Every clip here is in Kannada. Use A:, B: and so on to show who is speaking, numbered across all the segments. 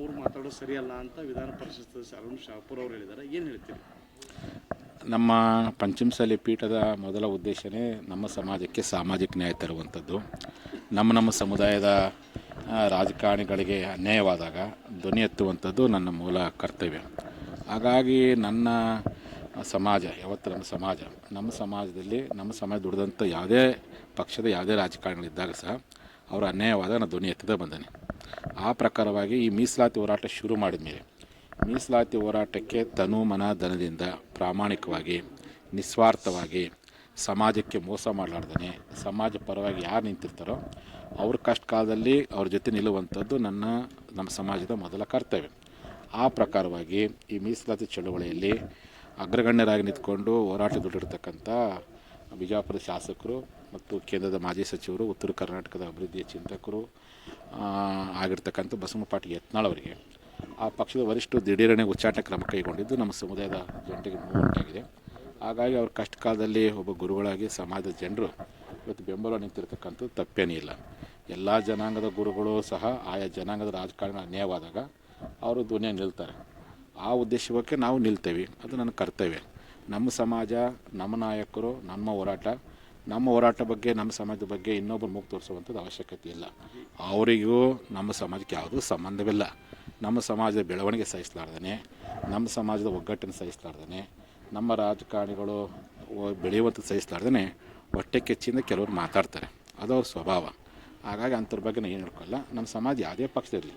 A: ಅವ್ರು ಮಾತಾಡೋದು ಸರಿಯಲ್ಲ ಅಂತ ವಿಧಾನ ಪರಿಷತ್ ಸದಸ್ಯ ಅರುಣ್ ಶಾಪುರ್ ಅವರು ಹೇಳಿದ್ದಾರೆ. ಏನು ಹೇಳ್ತೀರಿ?
B: ನಮ್ಮ ಪಂಚಮಸಾಲಿ ಪೀಠದ ಮೊದಲ ಉದ್ದೇಶನೇ ನಮ್ಮ ಸಮಾಜಕ್ಕೆ ಸಾಮಾಜಿಕ ನ್ಯಾಯ ತರುವಂಥದ್ದು. ನಮ್ಮ ನಮ್ಮ ಸಮುದಾಯದ ರಾಜಕಾರಣಿಗಳಿಗೆ ಅನ್ಯಾಯವಾದಾಗ ಧ್ವನಿ ಎತ್ತುವಂಥದ್ದು ನನ್ನ ಮೂಲ ಕರ್ತವ್ಯ. ಹಾಗಾಗಿ ನನ್ನ ಸಮಾಜ, ಯಾವತ್ತು ನಮ್ಮ ಸಮಾಜ, ನಮ್ಮ ಸಮಾಜದಲ್ಲಿ ನಮ್ಮ ಸಮಾಜ ದುಡಿದಂಥ ಯಾವುದೇ ಪಕ್ಷದ ಯಾವುದೇ ರಾಜಕಾರಣಿಗಳಿದ್ದಾಗ ಸಹ ಅವರ ಅನ್ಯಾಯವಾದಾಗ ನಾನು ಧ್ವನಿ ಎತ್ತದೇ ಬಂದೇನೆ. ಆ ಪ್ರಕಾರವಾಗಿ ಈ ಮೀಸಲಾತಿ ಹೋರಾಟ ಶುರು ಮಾಡಿದ ಮೇಲೆ ಮೀಸಲಾತಿ ಹೋರಾಟಕ್ಕೆ ತನು ಮನ ಧನದಿಂದ ಪ್ರಾಮಾಣಿಕವಾಗಿ, ನಿಸ್ವಾರ್ಥವಾಗಿ, ಸಮಾಜಕ್ಕೆ ಮೋಸ ಮಾಡಲಾರ್ದೇ ಸಮಾಜ ಪರವಾಗಿ ಯಾರು ನಿಂತಿರ್ತಾರೋ ಅವ್ರ ಕಷ್ಟ ಕಾಲದಲ್ಲಿ ಅವ್ರ ಜೊತೆ ನಿಲ್ಲುವಂಥದ್ದು ನನ್ನ, ನಮ್ಮ ಸಮಾಜದ ಮೊದಲ ಕರ್ತವ್ಯ. ಆ ಪ್ರಕಾರವಾಗಿ ಈ ಮೀಸಲಾತಿ ಚಳುವಳಿಯಲ್ಲಿ ಅಗ್ರಗಣ್ಯರಾಗಿ ನಿಂತ್ಕೊಂಡು ಹೋರಾಟ ದುಡ್ಡಿರ್ತಕ್ಕಂಥ ಬಿಜಾಪುರ ಶಾಸಕರು ಮತ್ತು ಕೇಂದ್ರದ ಮಾಜಿ ಸಚಿವರು ಉತ್ತರ ಕರ್ನಾಟಕದ ಅಭಿವೃದ್ಧಿಯ ಚಿಂತಕರು ಆಗಿರ್ತಕ್ಕಂಥ ಬಸವ ಪಾಟೀಲ್ ಯತ್ನಾಳ್ ಅವರಿಗೆ ಆ ಪಕ್ಷದ ವರಿಷ್ಠ ದಿಢೀರನೆ ಉಚ್ಚಾಟನೆ ಕ್ರಮ ಕೈಗೊಂಡಿದ್ದು ನಮ್ಮ ಸಮುದಾಯದ ಜನರಿಗೆ ನೋವುಂಟಾಗಿದೆ ಹಾಗಾಗಿ ಅವ್ರ ಕಷ್ಟ ಕಾಲದಲ್ಲಿ ಒಬ್ಬ ಗುರುಗಳಾಗಿ ಸಮಾಜದ ಜನರು ಇವತ್ತು ಬೆಂಬಲ ನಿಂತಿರ್ತಕ್ಕಂಥದ್ದು ತಪ್ಪೇನಿಲ್ಲ ಎಲ್ಲ ಜನಾಂಗದ ಗುರುಗಳು ಸಹ ಆಯಾ ಜನಾಂಗದ ರಾಜಕಾರಣ ಅನ್ಯಾಯವಾದಾಗ ಅವರು ಧ್ವನಿಯ ನಿಲ್ತಾರೆ. ಆ ಉದ್ದೇಶಕ್ಕೆ ನಾವು ನಿಲ್ತೇವೆ. ಅದು ನನ್ನ ಕರ್ತವ್ಯ. ನಮ್ಮ ಸಮಾಜ, ನಮ್ಮ ನಾಯಕರು, ನಮ್ಮ ಹೋರಾಟ ನಮ್ಮ ಹೋರಾಟ ಬಗ್ಗೆ, ನಮ್ಮ ಸಮಾಜದ ಬಗ್ಗೆ ಇನ್ನೊಬ್ಬರು ಮುಖ ತೋರಿಸುವಂಥದ್ದು ಅವಶ್ಯಕತೆ ಇಲ್ಲ. ಅವರಿಗೂ ನಮ್ಮ ಸಮಾಜಕ್ಕೆ ಯಾವುದೂ ಸಂಬಂಧವಿಲ್ಲ. ನಮ್ಮ ಸಮಾಜದ ಬೆಳವಣಿಗೆ ಸಹಿಸಲಾರ್ದೇ ನಮ್ಮ ಸಮಾಜದ ಒಗ್ಗಟ್ಟನ್ನು ಸಹಿಸಲಾರ್ದೇ ನಮ್ಮ ರಾಜಕಾರಣಿಗಳು ಬೆಳೆಯುವಂಥದ್ದು ಸಹಿಸ್ಲಾರ್ದೇ ಹೊಟ್ಟೆ ಕೆಚ್ಚಿಂದ ಕೆಲವರು ಮಾತಾಡ್ತಾರೆ. ಅದು ಅವ್ರ ಸ್ವಭಾವ. ಹಾಗಾಗಿ ಅಂಥವ್ರ ಬಗ್ಗೆ ನಾನು ಏನು ಹೇಳ್ಕೊಳ್ಳಲ್ಲ ನಮ್ಮ ಸಮಾಜ ಯಾವುದೇ ಪಕ್ಷದಿರಲಿ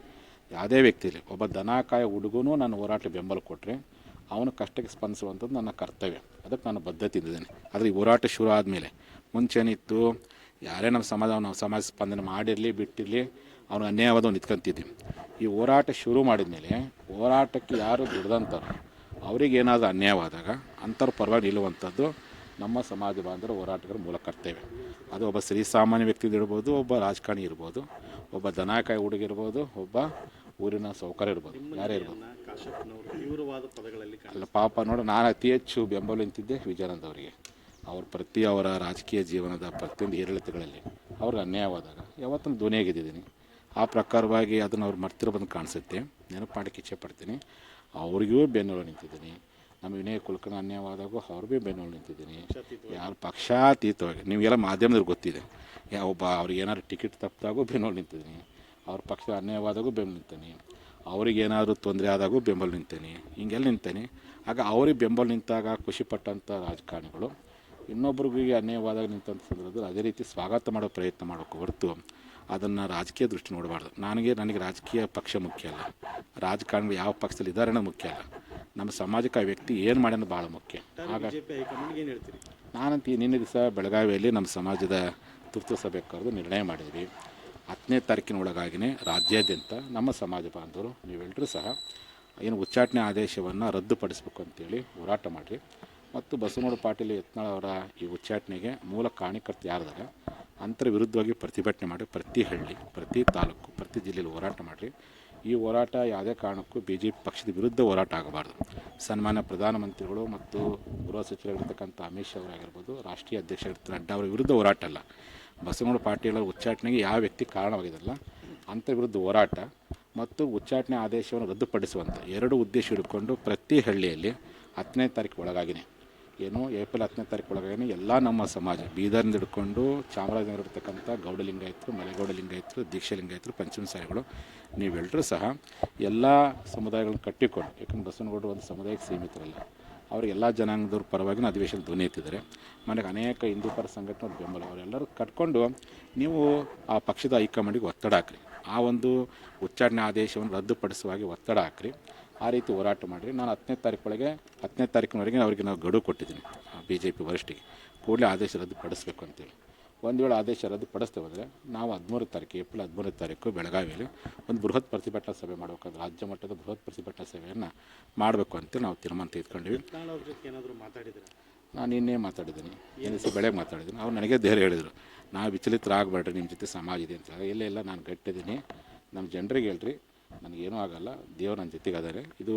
B: ಯಾವುದೇ ವ್ಯಕ್ತಿ ಇರಲಿ, ಒಬ್ಬ ದನ, ಕಾಯ ಹುಡುಗೂ ನಾನು ಹೋರಾಟ ಬೆಂಬಲ ಕೊಟ್ಟರೆ ಅವನ ಕಷ್ಟಕ್ಕೆ ಸ್ಪಂದಿಸುವಂಥದ್ದು ನನ್ನ ಕರ್ತವ್ಯ. ಅದಕ್ಕೆ ನಾನು ಬದ್ಧತೆ ಇದ್ದೇನೆ ಆದರೆ ಈ ಹೋರಾಟ ಶುರು ಆದಮೇಲೆ ಮುಂಚೆನಿತ್ತು ಯಾರೇ ನಮ್ಮ ಸಮಾಜ ನಾವು ಸಮಾಜ ಸ್ಪಂದನೆ ಮಾಡಿರಲಿ ಬಿಟ್ಟಿರಲಿ ಅವನು ಅನ್ಯಾಯವಾದ ನಿಂತ್ಕೊಂತಿದ್ವಿ. ಈ ಹೋರಾಟ ಶುರು ಮಾಡಿದ ಮೇಲೆ ಹೋರಾಟಕ್ಕೆ ಯಾರು ದುಡ್ದಂತಾರೋ ಅವ್ರಿಗೆ ಏನಾದರೂ ಅನ್ಯಾಯವಾದಾಗ ಅಂಥವ್ರ ಪರವಾಗಿ ನಿಲ್ಲುವಂಥದ್ದು ನಮ್ಮ ಸಮಾಜ ಬಾಂಧವರ ಹೋರಾಟಗಾರ ಮೂಲ ಕರ್ತೇವೆ ಅದು ಒಬ್ಬ ಶ್ರೀಸಾಮಾನ್ಯ ವ್ಯಕ್ತಿ ಇರ್ಬೋದು ಒಬ್ಬ ರಾಜಕಾರಣಿ ಇರ್ಬೋದು ಒಬ್ಬ ದನಕಾಯಿ ಹುಡುಗಿರ್ಬೋದು ಒಬ್ಬ ಊರಿನ ಸೌಕರ್ಯ ಇರ್ಬೋದು ಯಾರೇ ಇರ್ಬೋದು. ಅಲ್ಲ ಪಾಪ ನೋಡು ನಾನು ಅತಿ ಹೆಚ್ಚು ಬೆಂಬಲ ನಿಂತಿದ್ದೆ ವಿಜಯಾನಂದ ಅವರಿಗೆ ಅವ್ರ ಪ್ರತಿ ಅವರ ರಾಜಕೀಯ ಜೀವನದ ಪ್ರತಿಯೊಂದು ಏರಿಳಿತಗಳಲ್ಲಿ ಅವ್ರಿಗೆ ಅನ್ಯಾಯವಾದಾಗ ಯಾವತ್ತೂ ಧ್ವನಿಯಾಗಿದ್ದೀನಿ ಆ ಪ್ರಕಾರವಾಗಿ ಅದನ್ನು ಅವ್ರು ಮರ್ತಿರೋದನ್ನು ಕಾಣಿಸುತ್ತೆ. ನೆನಪು ಇಚ್ಛೆ ಪಡ್ತೀನಿ. ಅವ್ರಿಗೂ ಬೆನ್ನೆಲು ನಿಂತಿದ್ದೀನಿ. ನಮ್ಮ ವಿನಯ ಕುಲಕರ್ಣಿ ಅನ್ಯಾಯವಾದಾಗೂ ಅವ್ರಿಗೂ ಬೆನ್ನೆಲು ನಿಂತಿದ್ದೀನಿ. ಯಾರು ಪಕ್ಷಾತೀತವಾಗಿ, ನಿಮಗೆಲ್ಲ ಮಾಧ್ಯಮದವ್ರಿಗೆ ಗೊತ್ತಿದೆ. ಯಾವ ಒಬ್ಬ ಅವ್ರಿಗೆ ಏನಾದ್ರು ಟಿಕೆಟ್ ತಪ್ಪಿದಾಗೂ ಬೆನ್ನೆಲು ನಿಂತಿದ್ದೀನಿ. ಅವ್ರ ಪಕ್ಷ ಅನ್ಯಾಯವಾದಾಗೂ ಬೆಂಬಲ ನಿಂತೀನಿ ಅವ್ರಿಗೆ ಏನಾದರೂ ತೊಂದರೆ ಆದಾಗೂ ಬೆಂಬಲ ನಿಂತೇನೆ ಹಿಂಗೆಲ್ಲ ನಿಂತೇನೆ. ಆಗ ಅವ್ರಿಗೆ ಬೆಂಬಲ ನಿಂತಾಗ ಖುಷಿಪಟ್ಟಂಥ ರಾಜಕಾರಣಿಗಳು ಇನ್ನೊಬ್ರಿಗೆ ಅನ್ಯಾಯವಾದಾಗ ನಿಂತಂಥ ಸಂದರ್ಭದಲ್ಲಿ ಅದೇ ರೀತಿ ಸ್ವಾಗತ ಮಾಡೋ ಪ್ರಯತ್ನ ಮಾಡೋಕ್ಕೆ ಹೊರತು ಅದನ್ನು ರಾಜಕೀಯ ದೃಷ್ಟಿ ನೋಡಬಾರ್ದು. ನನಗೆ ನನಗೆ ರಾಜಕೀಯ ಪಕ್ಷ ಮುಖ್ಯ ಅಲ್ಲ. ರಾಜಕಾರಣಿಗಳು ಯಾವ ಪಕ್ಷದಲ್ಲಿ ಇದ್ದಾರೆ ಅನ್ನೋದು ಮುಖ್ಯ ಅಲ್ಲ. ನಮ್ಮ ಸಮಾಜಕ್ಕೆ ಆ ವ್ಯಕ್ತಿ ಏನು ಮಾಡೋದು ಭಾಳ ಮುಖ್ಯ. ಹಾಗಾಗಿ ನಾನಂತ ನಿನ್ನೆ ದಿವಸ ಬೆಳಗಾವಿಯಲ್ಲಿ ನಮ್ಮ ಸಮಾಜದ ತುರ್ತು ಸಭೆ ಕರೆದು ನಿರ್ಣಯ ಮಾಡಿದ್ವಿ. ಹತ್ತನೇ ತಾರೀಕಿನ ಒಳಗಾಗಿನೇ ರಾಜ್ಯಾದ್ಯಂತ ನಮ್ಮ ಸಮಾಜ ಬಾಂಧವರು ನೀವೆಲ್ಲರೂ ಸಹ ಏನು ಉಚ್ಚಾಟನೆ ಆದೇಶವನ್ನು ರದ್ದುಪಡಿಸಬೇಕು ಅಂತೇಳಿ ಹೋರಾಟ ಮಾಡಿರಿ. ಮತ್ತು ಬಸವನಗೌಡ ಪಾಟೀಲ್ ಯತ್ನಾಳ್ ಅವರ ಈ ಉಚ್ಚಾಟನೆಗೆ ಮೂಲ ಕಾರಣಕರ್ತ ಯಾರದಾಗ ಅಂತರ ವಿರುದ್ಧವಾಗಿ ಪ್ರತಿಭಟನೆ ಮಾಡಿ, ಪ್ರತಿ ಹಳ್ಳಿ, ಪ್ರತಿ ತಾಲೂಕು, ಪ್ರತಿ ಜಿಲ್ಲೆಯಲ್ಲಿ ಹೋರಾಟ ಮಾಡಿರಿ. ಈ ಹೋರಾಟ ಯಾವುದೇ ಕಾರಣಕ್ಕೂ ಬಿ ಜೆ ಪಕ್ಷದ ವಿರುದ್ಧ ಹೋರಾಟ ಆಗಬಾರ್ದು. ಸನ್ಮಾನ್ಯ ಪ್ರಧಾನಮಂತ್ರಿಗಳು ಮತ್ತು ಗೃಹ ಸಚಿವರಾಗಿರ್ತಕ್ಕಂಥ ಅಮಿತ್ ಶಾ ಅವರಾಗಿರ್ಬೋದು, ರಾಷ್ಟ್ರೀಯ ಅಧ್ಯಕ್ಷ ನಡ್ಡಾ ಅವರ ವಿರುದ್ಧ ಹೋರಾಟ ಅಲ್ಲ. ಬಸವನಗೌಡ ಪಾಟೀಲ್ ಉಚ್ಚಾಟನೆಗೆ ಯಾವ ವ್ಯಕ್ತಿ ಕಾರಣವಾಗಿದಲ್ಲ ಅಂಥ ವಿರುದ್ಧ ಹೋರಾಟ ಮತ್ತು ಉಚ್ಚಾಟನೆ ಆದೇಶವನ್ನು ರದ್ದುಪಡಿಸುವಂಥ ಎರಡು ಉದ್ದೇಶ ಇಟ್ಕೊಂಡು ಪ್ರತಿ ಹಳ್ಳಿಯಲ್ಲಿ ಹತ್ತನೇ ತಾರೀಕು ಒಳಗಾಗಿನೇ ಏನು ಏಪ್ರಿಲ್ ಹತ್ತನೇ ತಾರೀಕು ಏನು ಎಲ್ಲ ನಮ್ಮ ಸಮಾಜ, ಬೀದರ್ನಿಂದ ಹಿಡ್ಕೊಂಡು ಚಾಮರಾಜನಗರ ಇರ್ತಕ್ಕಂಥ ಗೌಡ ಲಿಂಗಾಯತರು ಮಲೆಗೌಡ ಲಿಂಗಾಯತರು ದೀಕ್ಷಾ ಲಿಂಗಾಯತರು ನೀವೆಲ್ಲರೂ ಸಹ ಎಲ್ಲ ಸಮುದಾಯಗಳನ್ನ ಕಟ್ಟಿಕೊಂಡು, ಯಾಕಂದ್ರೆ ಬಸವನಗೌಡರು ಒಂದು ಸಮುದಾಯಕ್ಕೆ ಸೀಮಿತರಲ್ಲ ಅವ್ರಿಗೆ ಎಲ್ಲ ಜನಾಂಗದವ್ರ ಪರವಾಗಿ ಅಧಿವೇಶನ ಧ್ವನಿ ಎತ್ತಿದ್ದಾರೆ. ಮನೆಗೆ ಅನೇಕ ಹಿಂದೂ ಪರ ಸಂಘಟನೆ ಬೆಂಬಲ, ಅವರೆಲ್ಲರೂ ಕಟ್ಕೊಂಡು ನೀವು ಆ ಪಕ್ಷದ ಹೈಕಮಾಂಡಿಗೆ ಒತ್ತಡ ಹಾಕ್ರಿ. ಆ ಒಂದು ಉಚ್ಚಾರಣೆ ಆದೇಶವನ್ನು ರದ್ದುಪಡಿಸುವಾಗಿ ಒತ್ತಡ ಹಾಕ್ರಿ. ಆ ರೀತಿ ಹೋರಾಟ ಮಾಡಿರಿ. ನಾನು ಹತ್ತನೇ ತಾರೀಕೊಳಗೆ ಹತ್ತನೇ ತಾರೀಕಿನವರೆಗೆ ಅವರಿಗೆ ನಾವು ಗಡುವು ಕೊಟ್ಟಿದ್ದೀನಿ ಬಿ ಜೆ ಪಿ ವರಿಷ್ಠಿಗೆ ಕೂಡಲೇ ಆದೇಶ ರದ್ದು ಪಡಿಸ್ಬೇಕು ಅಂತೇಳಿ. ಒಂದು ವೇಳೆ ಆದೇಶ ರದ್ದು ಪಡಿಸ್ತೇವೆ ಅಂದರೆ ನಾವು ಹದಿಮೂರು ತಾರೀಕು, ಏಪ್ರಿಲ್ ಹದಿಮೂರನೇ ತಾರೀಕು ಬೆಳಗಾವಿಯಲ್ಲಿ ಒಂದು ಬೃಹತ್ ಪ್ರತಿಭಟನಾ ಸಭೆ ಮಾಡಬೇಕು ರಾಜ್ಯ ಮಟ್ಟದ ಬೃಹತ್ ಪ್ರತಿಭಟನಾ ಸಭೆಯನ್ನು ಮಾಡಬೇಕು ಅಂತ ನಾವು ತೀರ್ಮಾನ ತೆಗೆದುಕೊಂಡಿವಿ. ನಾನು ನಿನ್ನೆ ಮಾತಾಡಿದ್ದೀನಿ ಏನು ದಿವಸ ಬೆಳಗ್ಗೆ ಮಾತಾಡಿದ್ದೀನಿ. ಅವ್ರು ನನಗೆ ಧೈರ್ಯ ಹೇಳಿದರು, ನಾವು ವಿಚಲಿತರಾಗಬೇಡ್ರಿ ನಿಮ್ಮ ಜೊತೆ ಸಮಾಜ ಇದೆ ಅಂತ. ಇಲ್ಲೇ ಇಲ್ಲ ನಾನು ಗಟ್ಟಿದ್ದೀನಿ. ನಮ್ಮ ಜನರಿಗೆ ಹೇಳ್ರಿ ನನಗೇನೂ ಆಗಲ್ಲ. ದೇವರು ನನ್ನ ಜೊತೆಗಾದರೆ. ಇದು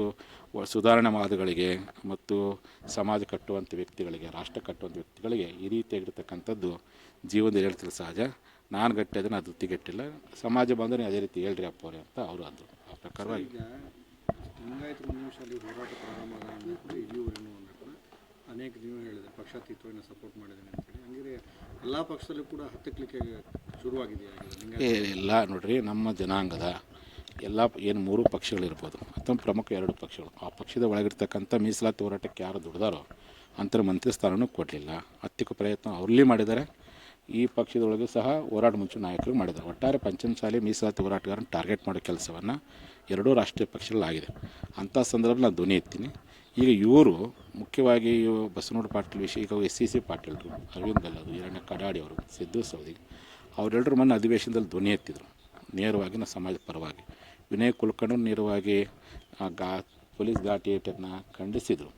B: ಸುಧಾರಣಾವಾದಗಳಿಗೆ ಮತ್ತು ಸಮಾಜ ಕಟ್ಟುವಂಥ ವ್ಯಕ್ತಿಗಳಿಗೆ ರಾಷ್ಟ್ರ ಕಟ್ಟುವಂಥ ವ್ಯಕ್ತಿಗಳಿಗೆ ಈ ರೀತಿಯಾಗಿರ್ತಕ್ಕಂಥದ್ದು ಜೀವನದಲ್ಲಿ ಹೇಳ್ತಿಲ್ಲ ಸಹಜ. ನಾನು ಗಟ್ಟಿ ಅದನ್ನು ಅದು ತಿಗೆಟ್ಟಿಲ್ಲ ಸಮಾಜ ಬಂದರೆ ಅದೇ ರೀತಿ ಹೇಳ್ರಿ ಅಪ್ಪವ್ರೆ ಅಂತ ಅವರು ಅಂದರು ಪ್ರಕಾರವಾಗಿ.
A: ಅಂದ್ರೆ ಕೂಡ ಅನೇಕ ನೀವು ಹೇಳಿದೆ ಪಕ್ಷಾತೀತವಾಗಿ ನಾನು ಸಪೋರ್ಟ್ ಮಾಡಿದ್ದೀನಿ ಅಂತೇಳಿ ಹಂಗಿದ್ರೆ ಎಲ್ಲ ಪಕ್ಷದಲ್ಲೂ ಕೂಡ ಹತ್ತಕ್ಲಿಕ್ಕೆ ಶುರುವಾಗಿದೆಯಾ
B: ಇಲ್ಲ ನೋಡ್ರಿ ನಮ್ಮ ಜನಾಂಗದ ಎಲ್ಲ ಏನು ಮೂರು ಪಕ್ಷಗಳಿರ್ಬೋದು. ಅಥವಾ ಪ್ರಮುಖ ಎರಡು ಪಕ್ಷಗಳು. ಆ ಪಕ್ಷದ ಒಳಗಿರ್ತಕ್ಕಂಥ ಮೀಸಲಾತಿ ಹೋರಾಟಕ್ಕೆ ಯಾರು ದುಡ್ದಾರೋ ಅಂತರ ಮಂತ್ರಿ ಸ್ಥಾನನೂ ಕೊಡಲಿಲ್ಲ. ಹತ್ತಿಕ್ಕೂ ಪ್ರಯತ್ನ ಅವ್ರಲ್ಲಿ ಮಾಡಿದ್ದಾರೆ. ಈ ಪಕ್ಷದೊಳಗೂ ಸಹ ಹೋರಾಟ ಮುಂಚೆ ನಾಯಕರು ಮಾಡಿದ್ದಾರೆ. ಒಟ್ಟಾರೆ ಪಂಚಮಸಾಲಿ ಮೀಸಲಾತಿ ಹೋರಾಟಗಾರನ ಟಾರ್ಗೆಟ್ ಮಾಡೋ ಕೆಲಸವನ್ನು ಎರಡೂ ರಾಷ್ಟ್ರೀಯ ಪಕ್ಷಗಳಾಗಿದೆ. ಅಂಥ ಸಂದರ್ಭದಲ್ಲಿ ನಾನು ಧ್ವನಿ ಎತ್ತೀನಿ. ಈಗ ಇವರು ಮುಖ್ಯವಾಗಿ ಬಸವನಗೌಡ ಪಾಟೀಲ್ ವಿಷಯ, ಈಗ ಎಸ್ ಸಿ ಸಿ ಪಾಟೀಲರು ಅರವಿಂದ್ ಹಿರಣ್ಯ ಕಡಾಡಿ ಅವರು, ಸಿದ್ದು ಸೌದಿ ಅವರೆಲ್ಲರೂ ಮೊನ್ನೆ ಅಧಿವೇಶನದಲ್ಲಿ ಧ್ವನಿ ಎತ್ತಿದ್ರು. ನೇರವಾಗಿ ನಮ್ಮ ಸಮಾಜದ ಪರವಾಗಿ. ವಿನಯ್ ಕುಲಕರ್ಣಿ ನೇರವಾಗಿ ಆ ಗಾ, ಪೊಲೀಸ್ ಘಾಟಿ ಏಟನ್ನು ಖಂಡಿಸಿದರು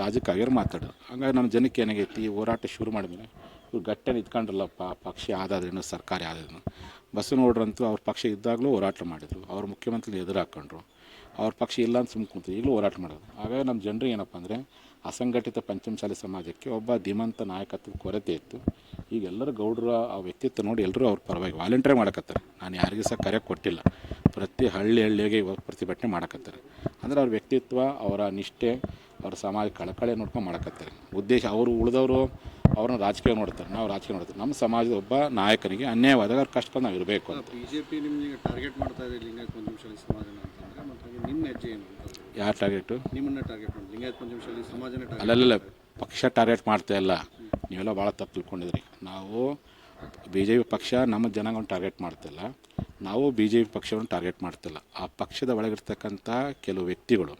B: ರಾಜಕಾಗಿರು ಮಾತಾಡೋರು. ಹಂಗಾಗಿ ನಮ್ಮ ಜನಕ್ಕೆ ಏನಾಗೈತಿ, ಹೋರಾಟ ಶುರು ಮಾಡಿದ್ಮೇಲೆ ಇವ್ರು ಗಟ್ಟೆ ನಿಂತ್ಕೊಂಡ್ರಲ್ಲಪ್ಪ ಪಕ್ಷ ಆದಾದ್ರೇನು ಸರ್ಕಾರ ಆದಾದ್ರೇನು ಬಸವನಗೌಡರಂತೂ ಅವ್ರ ಪಕ್ಷ ಇದ್ದಾಗಲೂ ಹೋರಾಟ ಮಾಡಿದರು. ಅವ್ರ ಮುಖ್ಯಮಂತ್ರಿ ಎದುರು ಹಾಕ್ಕೊಂಡ್ರು ಅವ್ರ ಪಕ್ಷ ಇಲ್ಲ ಅಂತ ಸುಮ್ಮನೆ ಕುಂತು ಈಗಲೂ ಹೋರಾಟ ಮಾಡೋದು ಹಾಗಾಗಿ ನಮ್ಮ ಜನರಿಗೆ ಏನಪ್ಪ ಅಂದರೆ, ಅಸಂಘಟಿತ ಪಂಚಮಶಾಲಿ ಸಮಾಜಕ್ಕೆ ಒಬ್ಬ ಧೀಮಂತ ನಾಯಕತ್ವದ ಕೊರತೆ ಇತ್ತು. ಈಗ ಎಲ್ಲರೂ ಗೌಡರ ಆ ವ್ಯಕ್ತಿತ್ವ ನೋಡಿ ಎಲ್ಲರೂ ಅವ್ರ ಪರವಾಗಿ ವಾಲಂಟಿಯರ್ ಮಾಡಕತ್ತಾರೆ. ನಾನು ಯಾರಿಗೂ ಸಹ ಕರೆ ಕೊಟ್ಟಿಲ್ಲ. ಪ್ರತಿ ಹಳ್ಳಿ ಹಳ್ಳಿಗೆ ಇವಾಗ ಪ್ರತಿಭಟನೆ ಮಾಡಕತ್ತಾರೆ. ಅಂದ್ರೆ ಅವ್ರ ವ್ಯಕ್ತಿತ್ವ ಅವರ ನಿಷ್ಠೆ ಅವ್ರ ಸಮಾಜ ಕಳಕಳಿ ನೋಡ್ಕೊಂಡು ಮಾಡಕತ್ತಾರೆ. ಉದ್ದೇಶ ಅವರು ಉಳಿದವರು ಅವ್ರನ್ನ ರಾಜಕೀಯ ನೋಡ್ತಾರೆ ನಾವು ರಾಜಕೀಯ ನೋಡ್ತಾರೆ ನಮ್ಮ ಸಮಾಜದ ಒಬ್ಬ ನಾಯಕನಿಗೆ ಅನ್ಯಾಯವಾದಾಗ ಅವ್ರ ಕಷ್ಟ ನಾವು ಇರಬೇಕು ಅಂತ.
A: ಬಿ ಜೆ ಪಿ ನಿಮ್ಗೆ ಟಾರ್ಗೆಟ್ ಮಾಡ್ತಾ ಇದೆ ಲಿಂಗಾಯತ್ ಪಂಚಮಶಾಲಿ ಸಮಾಜನ ಅಂತಂದ್ರೆ ಮತ್ತು ನಿಮ್ಮ ಹೆಜ್ಜೆ ಏನು
B: ಯಾರು ಟಾರ್ಗೆಟು?
A: ನಿಮ್ಮನ್ನ ಟಾರ್ಗೆಟ್ ಮಾಡಿ ಲಿಂಗಾಯತ ಪಂಚಮಶಾಲಿ ಸಮಾಜನ
B: ಅಲ್ಲಲ್ಲ ಪಕ್ಷ ಟಾರ್ಗೆಟ್ ಮಾಡ್ತಾ ಇಲ್ಲ. ನೀವೆಲ್ಲ ಭಾಳ ತಪ್ಪು ತಿಳ್ಕೊಂಡಿದ್ರಿ. ನಾವು ಬಿ ಜೆ ಪಿ ಪಕ್ಷ ನಮ್ಮ ಜನಾಂಗವನ್ನು ಟಾರ್ಗೆಟ್ ಮಾಡ್ತಿಲ್ಲ ನಾವು ಬಿ ಜೆ ಪಿ ಪಕ್ಷವನ್ನು ಟಾರ್ಗೆಟ್ ಮಾಡ್ತಿಲ್ಲ. ಆ ಪಕ್ಷದ ಒಳಗಿರ್ತಕ್ಕಂಥ ಕೆಲವು ವ್ಯಕ್ತಿಗಳು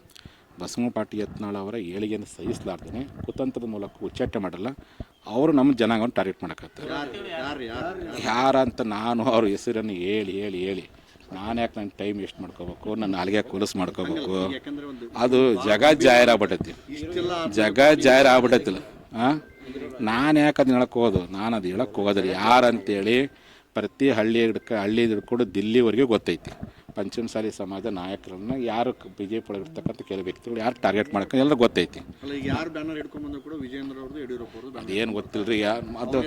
B: ಬಸವ ಪಾಟಿ ಯತ್ನಾಳ್ ಅವರ ಏಳಿಗೆಯನ್ನು ಸಹಿಸಲಾರ್ದೇ ಕುತಂತ್ರದ ಮೂಲಕ ಉಚ್ಚಾಟನೆ ಮಾಡಲ್ಲ. ಅವರು ನಮ್ಮ ಜನಾಂಗವನ್ನು ಟಾರ್ಗೆಟ್
A: ಯಾರು
B: ಯಾರಂತ ನಾನು ಅವ್ರ ಹೆಸರನ್ನು ಹೇಳಿ ಹೇಳಿ ಹೇಳಿ. ನಾನು ಯಾಕೆ ನನ್ನ ಟೈಮ್ ವೇಸ್ಟ್ ಮಾಡ್ಕೋಬೇಕು? ನನ್ನ ನಾಲ್ಗೆ ಕೊಲಸ್ ಮಾಡ್ಕೋಬೇಕು? ಅದು ಜಗ ಜಾಹೀರ
A: ಆಗ್ಬಿಟ್ಟೈತಿ
B: ಜಗ ಜಾಹೀರ ಆಗ್ಬಿಟ್ಟೈತಿಲ್ಲ ಹಾಂ ನಾನು ಯಾಕೆ ಅದನ್ನ ಹೇಳಕ್ಕೆ ಹೋಗೋದು ನಾನು ಅದು ಹೇಳಕ್ಕೆ ಹೋಗೋದಿಲ್ಲ. ಯಾರು ಅಂತೇಳಿ ಪ್ರತಿ ಹಳ್ಳಿ ಹಿಡ್ಕ ಹಳ್ಳಿ ಹಿಡ್ಕೊಂಡು ದಿಲ್ಲಿವರೆಗೂ ಗೊತ್ತೈತಿ. ಪಂಚಮಸಾಲಿ ಸಮಾಜ ನಾಯಕರನ್ನ ಯಾರು ಬಿ ಜೆ ಪಿ ಒಳಗಿರ್ತಕ್ಕಂಥ ಕೆಲವು ವ್ಯಕ್ತಿಗಳು ಯಾರು ಟಾರ್ಗೆಟ್ ಮಾಡ್ಕೊಂಡು ಎಲ್ಲ ಗೊತ್ತೈತಿ.
A: ಯಾರು ಬ್ಯಾನರ್ ಹಿಡ್ಕೊಂಡ್ ಬಂದ್ರು ಕೂಡ ವಿಜಯೇಂದ್ರ ಅವ್ರದ್ದು ಯಡಿಯೂರಪ್ಪ ಅವ್ರದ್ದು ಬ್ಯಾನರ್
B: ಅದೇನು ಗೊತ್ತಿಲ್ಲ ರೀ ಯಾರು ಅದು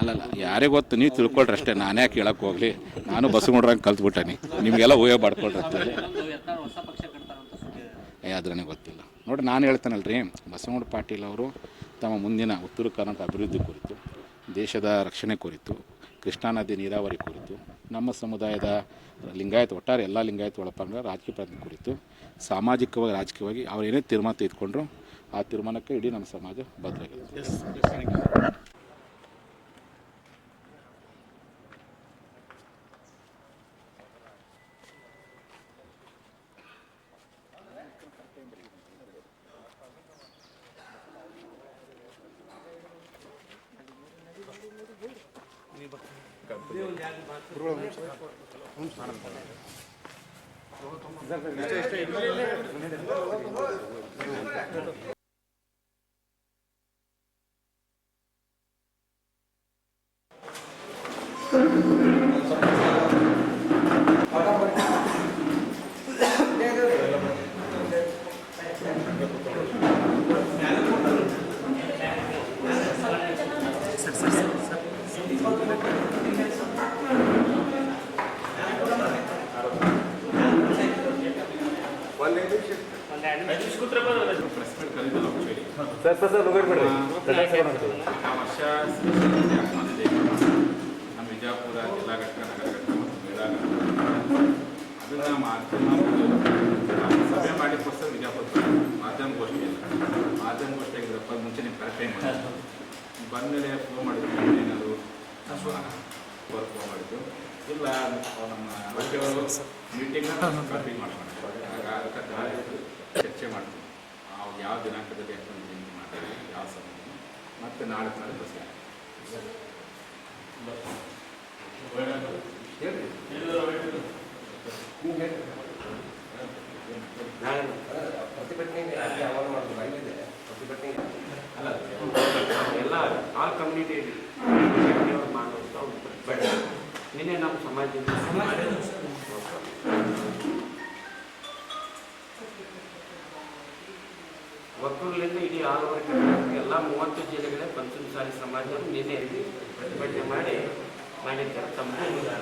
B: ಅಲ್ಲಲ್ಲ ಯಾರೇ ಗೊತ್ತು ನೀವು ತಿಳ್ಕೊಳ್ರಿ ಅಷ್ಟೇ ನಾನು ಯಾಕೆ ಹೇಳಕ್ಕೆ ಹೋಗಲಿ. ನಾನು ಕಲ್ತು ಕಲ್ತ್ಬಿಟ್ಟಾನಿ. ನಿಮಗೆಲ್ಲ ಊಹೆ ಮಾಡ್ಕೊಳ್ರಿ ಅದ್ರನೇ ಗೊತ್ತಿಲ್ಲ. ನೋಡಿ ನಾನು ಹೇಳ್ತೇನಲ್ಲ ರೀ ಬಸವಣ್ಣ ಪಾಟೀಲ್ ಅವರು ತಮ್ಮ ಮುಂದಿನ ಉತ್ತರ ಕರ್ನಾಟಕ ಅಭಿವೃದ್ಧಿ ಕುರಿತು ದೇಶದ ರಕ್ಷಣೆ ಕುರಿತು ಕೃಷ್ಣಾ ನದಿ ನೀರಾವರಿ ಕುರಿತು, ನಮ್ಮ ಸಮುದಾಯದ ಲಿಂಗಾಯತ, ಒಟ್ಟಾರೆ ಎಲ್ಲ ಲಿಂಗಾಯತ ಒಳಪಂಗ ರಾಜಕೀಯ ಪ್ರಯತ್ನ ಕುರಿತು, ಸಾಮಾಜಿಕವಾಗಿ, ರಾಜಕೀಯವಾಗಿ ಅವ್ರು ಏನೇ ತೀರ್ಮಾನ ತೆಗೆದುಕೊಂಡ್ರು, ಆ ತೀರ್ಮಾನಕ್ಕೆ ಇಡೀ ನಮ್ಮ ಸಮಾಜ ಬದ್ಧವಾಗಿರುತ್ತೆ
A: ಎಸ್ ಎಸ್ ಥ್ಯಾಂಕ್ ಸರ್
B: ಆ ವರ್ಷ ಶ್ರೀಶೈಲದಲ್ಲಿ ಆತ್ಮಹತ್ಯೆ ನಮ್ಮ ವಿಜಯಪುರ ಜಿಲ್ಲಾ ಘಟಕ ನಗರ ಘಟಕ ಮತ್ತು ಮೇಳಾ ಅದನ್ನು ಮಾಧ್ಯಮ ನಾವು ಸಭೆ ಮಾಡಿ ಪುಸ್ತಕ ವಿಜಯಪುರ ಮಾಧ್ಯಮ ಗೋಷ್ಠಿ ಇಲ್ಲ ಮಾಧ್ಯಮ ಗೋಷ್ಠಿ ಆಗಿದ್ದಪ್ಪ ಮುಂಚೆ ನೀವು ಕರೆಕ್ಟ್ ಟೈಮ್ ಬಂದಮೇಲೆ ಫೋನ್ ಮಾಡಿದ್ರು ಏನಾದ್ರು ಫೋನ್ ಮಾಡಿದ್ದು ಇಲ್ಲ ನಮ್ಮ ಮೀಟಿಂಗ್ ಮಾಡ್ಕೊಂಡು ಅದಕ್ಕೆ ನಾಳೆ ಚರ್ಚೆ ಮಾಡ್ತೀವಿ ಅವ್ರು ಯಾವ ದಿನಾಂಕದಲ್ಲಿ ಅಷ್ಟೊಂದು ಜಯಂತಿ ಮಾಡ್ತಾರೆ ಯಾವ ಸಮಯ ಮತ್ತೆ ನಾಳೆ ನಾಳೆ ಬಸ್
C: ಎಲ್ಲ ಆಲ್ ಕಮ್ಯುನಿಟಿಯಲ್ಲಿ ಮಾಡುವಂಥ ಒಂದು ನಿನ್ನೆ ನಮ್ಮ ಸಮಾಜದಿಂದ ಒಕ್ಕೂರ್ಲಿಂದ ಇಡೀ ಆಲ್ ಕರ್ನಾಟಕ ಎಲ್ಲ ಮೂವತ್ತು ಜಿಲ್ಲೆಗಳೇ ಪಂಚಮಸಾಲಿ ಸಮಾಜ ನಿನ್ನೆ ಪ್ರತಿಭಟನೆ ಮಾಡಿ ಮಾಡಿದ್ದಾರೆ. ತಮ್ಮ ಮೀಡಿಯಾ